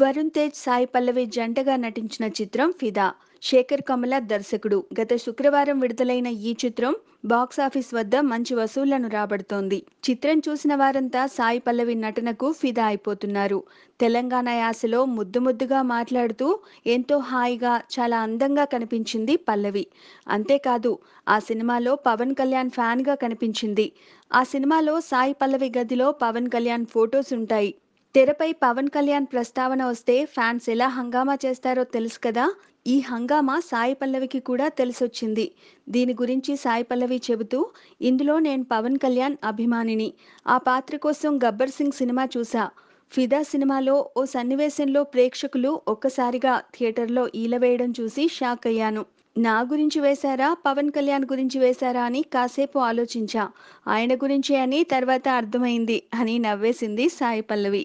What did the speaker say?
వరుణ్ తేజ్ సాయి పల్లవి జంటగా నటించిన చిత్రం ఫిదా. శేఖర్ కమల దర్శకుడు. గత శుక్రవారం విడుదలైన ఈ చిత్రం బాక్సాఫీస్ వద్ద మంచి వసూళ్ళను రాబడుతోంది. చిత్రం చూసిన వారంతా సాయి పల్లవి నటనకు ఫిదా అయిపోతున్నారు. తెలంగాణ యాసలో ముద్దు ముద్దుగా మాట్లాడుతూ ఎంతో హాయిగా చాలా అందంగా కనిపించింది పల్లవి. అంతేకాదు ఆ సినిమాలో పవన్ కళ్యాణ్ ఫ్యాన్గా కనిపించింది. ఆ సినిమాలో సాయి పల్లవి గదిలో పవన్ కళ్యాణ్ ఫొటోస్ ఉంటాయి. తెరపై పవన్ కళ్యాణ్ ప్రస్తావన వస్తే ఫ్యాన్స్ ఎలా హంగామా చేస్తారో తెలుసు కదా? ఈ హంగామా సాయి పల్లవికి కూడా తెలిసొచ్చింది. దీని గురించి సాయి పల్లవి చెబుతూ ఇందులో నేను పవన్ కళ్యాణ్ అభిమానిని. ఆ పాత్ర కోసం గబ్బర్ సింగ్ సినిమా చూసా. ఫిదా సినిమాలో ఓ సన్నివేశంలో ప్రేక్షకులు ఒక్కసారిగా థియేటర్లో ఈలవేయడం చూసి షాక్ అయ్యాను. నా గురించి వేశారా? పవన్ కళ్యాణ్ గురించి వేశారా? అని కాసేపు ఆలోచించా. ఆయన గురించి అని తర్వాత అర్థమైంది అని నవ్వేసింది సాయి పల్లవి.